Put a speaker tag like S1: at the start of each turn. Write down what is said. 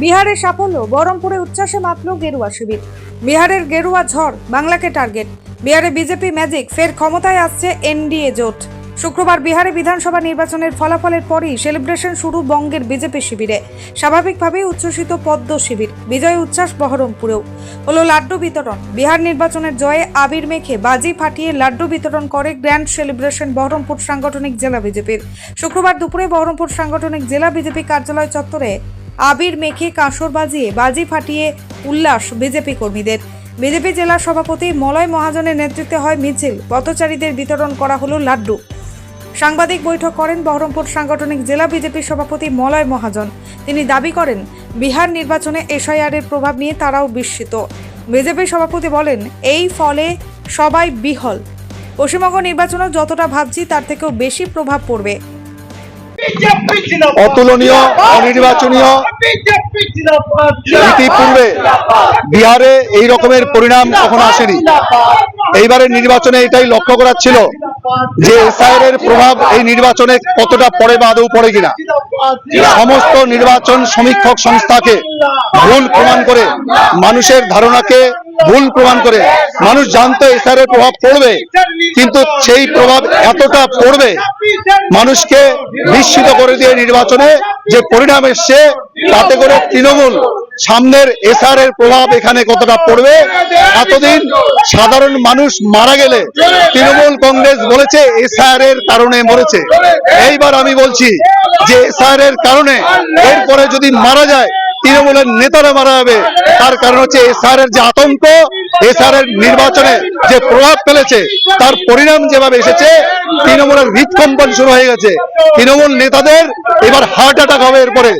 S1: বিহারের সাফল্য, বহরমপুরে উচ্ছ্বাসে মাতল গেরুয়া শিবির। বিহারের গেরুয়া ঝড় বাংলাকে টার্গেট। বিহারে বিজেপি ম্যাজিক ফের ক্ষমতায় আসছে এনডিএ জোট। শুক্রবার বিহারে বিধানসভা নির্বাচনের ফলাফলের পরই সেলিব্রেশন শুরু বঙ্গের বিজেপি শিবিরে। স্বাভাবিকভাবেই উচ্ছ্বসিত পদ্ম শিবির, বিজয় উচ্ছ্বাস বহরমপুরেও। হলো লাড্ডু বিতরণ। বিহার নির্বাচনের জয়ে আবির মেখে বাজি ফাটিয়ে লাড্ডু বিতরণ করে গ্র্যান্ড সেলিব্রেশন বহরমপুর সাংগঠনিক জেলা বিজেপির। শুক্রবার দুপুরে বহরমপুর সাংগঠনিক জেলা বিজেপি কার্যালয় চত্বরে আবির মেখে কাঁসর বাজিয়ে বাজি ফাটিয়ে উল্লাস বিজেপি কর্মীদের। বিজেপি জেলা সভাপতি মলয় মহাজনের নেতৃত্বে হয় মিছিল। পথচারীদের বিতরণ করা হলো লাড্ডু। সাংবাদিক বৈঠক করেন বহরমপুর সাংগঠনিক জেলা বিজেপি সভাপতি মলয় মহাজন। তিনি দাবি করেন, বিহার নির্বাচনে এসআইআর এর প্রভাব নিয়ে তারাও বিস্মিত। বিজেপি সভাপতি বলেন, এই ফলে সবাই বিহল। পশ্চিমবঙ্গ নির্বাচনেও যতটা ভাবছি তার থেকেও বেশি প্রভাব পড়বে।
S2: অতুলনীয়, অনির্বাচনীয় ইতিপূর্বে বিহারে এই রকমের পরিণাম কখনো আসেনি। এইবারের নির্বাচনে এটাই লক্ষ্য করা ছিল যে এসআইআর এর প্রভাব এই নির্বাচনে কতটা পড়ে বা আদৌ পড়ে কিনা। সমস্ত নির্বাচন সমীক্ষক সংস্থাকে ভুল প্রমাণ করে মানুষের ধারণাকে ভুল প্রমাণ করে। মানুষ জানতো এসআইআর এর প্রভাব পড়বে, কিন্তু সেই প্রভাব এতটা পড়বে, মানুষকে বিস্মিত করে দিয়ে নির্বাচনে যে পরিণাম এসছে, তাতে করে তৃণমূল সামনের এসআর এর প্রভাব এখানে কতটা পড়বে, এতদিন সাধারণ মানুষ মারা গেলে তৃণমূল কংগ্রেস বলেছে এসআর এর কারণে মরেছে। এইবার আমি বলছি যে এসআর এর কারণে এরপরে যদি মারা যায় তৃণমূলের নেতারা মারা যাবে। তার কারণ হচ্ছে এসআরের যে আতঙ্ক, এসআরের নির্বাচনে যে প্রভাব ফেলেছে, তার পরিণাম যেভাবে এসেছে, তৃণমূলের হৃদকম্পন শুরু হয়ে গেছে। তৃণমূল নেতাদের এবার হার্ট অ্যাটাক হবে এরপরে।